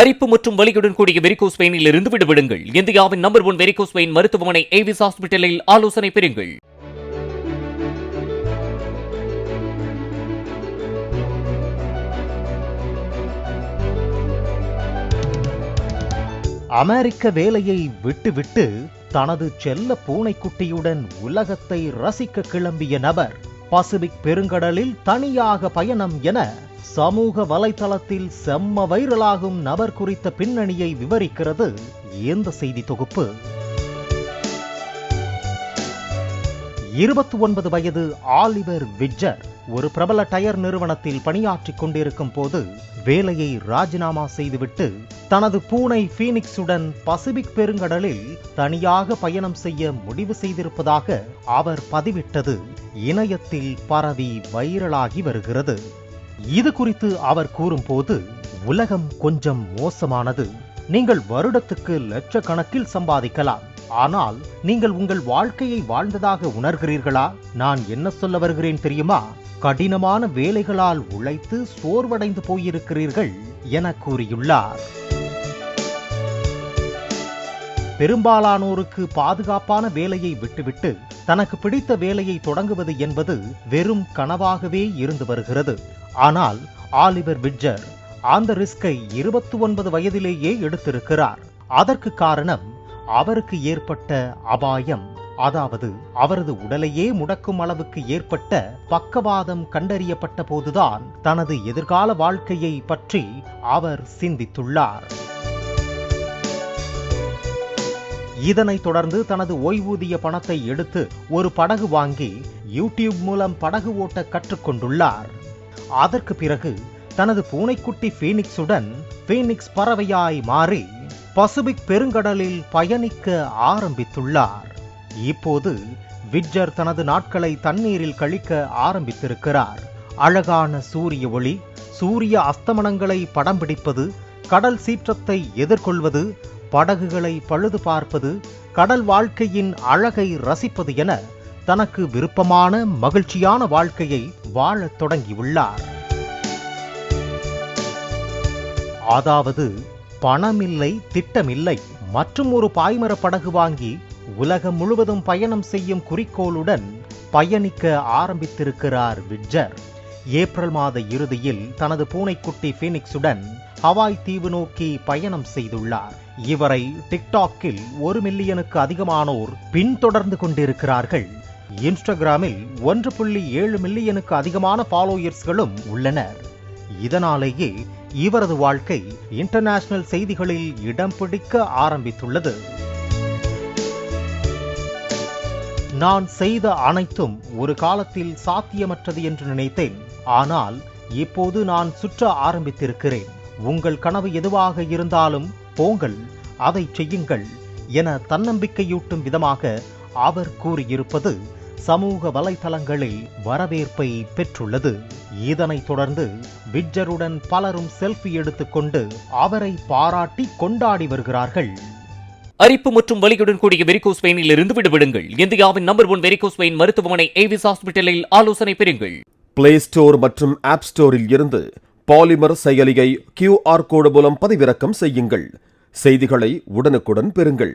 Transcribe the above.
அரிப்பு மற்றும் வலியுடன் கூடிய வெரிகோஸ் பெயினில் இருந்து விடுவிடுங்கள் இந்தியாவின் நம்பர் ஒன் வெரிகோஸ் பெயின் மருத்துவமனை ஏவிஸ் ஹாஸ்பிட்டலில் ஆலோசனை பெறுங்கள். அமெரிக்க வேலையை விட்டுவிட்டு தனது செல்ல பூனைக்குட்டியுடன் உலகத்தை ரசிக்க கிளம்பிய நபர். பசிபிக் பெருங்கடலில் தனியாக பயணம் என சமூக வலைதளத்தில் செம்ம வைரலாகும் நபர் குறித்த பின்னணியை விவரிக்கிறது. இந்த செய்தி தொகுப்பு. இருபத்தி ஒன்பது வயது ஆலிவர் விட்ஜர் ஒரு பிரபல டயர் நிறுவனத்தில் பணியாற்றிக் கொண்டிருக்கும் போது வேலையை ராஜினாமா செய்துவிட்டு தனது பூனை ஃபீனிக்ஸுடன் பசிபிக் பெருங்கடலில் தனியாக பயணம் செய்ய முடிவு செய்திருப்பதாக அவர் பதிவிட்டது. இணையத்தில் பரவி வைரலாகி வருகிறது. இது குறித்து அவர் கூறும்போது உலகம் கொஞ்சம் மோசமானது. நீங்கள் வருடத்துக்கு லட்சக்கணக்கில் சம்பாதிக்கலாம். ஆனால் நீங்கள் உங்கள் வாழ்க்கையை வாழ்ந்ததாக உணர்கிறீர்களா? நான் என்ன சொல்ல வருகிறேன் தெரியுமா? கடினமான வேலைகளால் உழைத்து சோர்வடைந்து போயிருக்கிறீர்கள் என கூறியுள்ளார். பெரும்பாலானோருக்கு பாதுகாப்பான வேலையை விட்டுவிட்டு தனக்கு பிடித்த வேலையை தொடங்குவது என்பது வெறும் கனவாகவே இருந்து வருகிறது. ஆனால் ஆலிவர் விட்ஜர் அந்த ரிஸ்கை இருபத்தி ஒன்பது வயதிலேயே எடுத்திருக்கிறார். அதற்கு காரணம் அவருக்கு ஏற்பட்ட அபாயம் அதாவது அவரது உடலையே முடக்கும் அளவுக்கு ஏற்பட்ட பக்கவாதம் கண்டறியப்பட்ட போதுதான் தனது எதிர்கால வாழ்க்கையை பற்றி அவர் சிந்தித்துள்ளார். இதனைத் தொடர்ந்து தனது ஓய்வூதிய பணத்தை எடுத்து ஒரு படகு வாங்கி யூடியூப் மூலம் படகு ஓட்ட கற்றுக்கொண்டுள்ளார் அதற்கு பிறகு தனது பூனைக்குட்டி ஃபீனிக்ஸுடன் ஃபீனிக்ஸ் பறவையாய் மாறி பசிபிக் பெருங்கடலில் பயணிக்க ஆரம்பித்துள்ளார். இப்போது விட்ஜர் தனது நாட்களை தண்ணீரில் கழிக்க ஆரம்பித்திருக்கிறார். அழகான சூரிய ஒளி சூரிய அஸ்தமனங்களை படம் பிடிப்பது கடல் சீற்றத்தை எதிர்கொள்வது படகுகளை பழுது பார்ப்பது கடல் வாழ்க்கையின் அழகை ரசிப்பது என தனக்கு விருப்பமான மகிழ்ச்சியான வாழ்க்கையை வாழத் தொடங்கியுள்ளார். அதாவது பணமில்லை திட்டமில்லை. மற்றும் ஒரு பாய்மர படகு வாங்கி உலகம் முழுவதும் பயணம் செய்யும் குறிக்கோளுடன் பயணிக்க ஆரம்பித்திருக்கிறார் விட்ஜர் ஏப்ரல் மாத இறுதியில் தனது பூனைக்குட்டி ஃபீனிக்ஸுடன் ஹவாய் தீவு நோக்கி பயணம் செய்துள்ளார். இவரை டிக்டாக்கில் ஒரு மில்லியனுக்கு அதிகமானோர் பின்தொடர்ந்து கொண்டிருக்கிறார்கள். இன்ஸ்டாகிராமில் ஒன்று புள்ளி ஏழு மில்லியனுக்கு அதிகமான ஃபாலோயர்ஸ்களும் உள்ளனர். இதனாலேயே இவரது வாழ்க்கை இன்டர்நேஷனல் செய்திகளில் இடம் பிடிக்க ஆரம்பித்துள்ளது. நான் செய்த அனைத்தும் ஒரு காலத்தில் சாத்தியமற்றது என்று நினைத்தேன். ஆனால் இப்போது நான் சுற்ற ஆரம்பித்திருக்கிறேன். உங்கள் கனவு எதுவாக இருந்தாலும் போங்கள் அதை செய்யுங்கள் என தன்னம்பிக்கையூட்டும் விதமாக அவர் கூறியிருப்பது சமூக வலைதளங்களில் வரவேற்பை பெற்றுள்ளது. இதனைத் தொடர்ந்து விட்ஜருடன் பலரும் செல்ஃபி எடுத்துக்கொண்டு அவரை பாராட்டி கொண்டாடி வருகிறார்கள். அரிப்பு மற்றும் வலியுடன் கூடிய வெரிகோஸ் வெயினில் இருந்து விடுபடுங்கள். இந்தியாவின் நம்பர் ஒன் வெரிகோஸ் வெயின் மருத்துவமனை ஏவிஸ் ஹாஸ்பிட்டலில் ஆலோசனை பெறுங்கள். பிளே ஸ்டோர் மற்றும் ஆப் ஸ்டோரில் இருந்து பாலிமர் செயலியை கியூஆர் கோடு மூலம் பதிவிறக்கம் செய்யுங்கள். செய்திகளை உடனுக்குடன் பெறுங்கள்.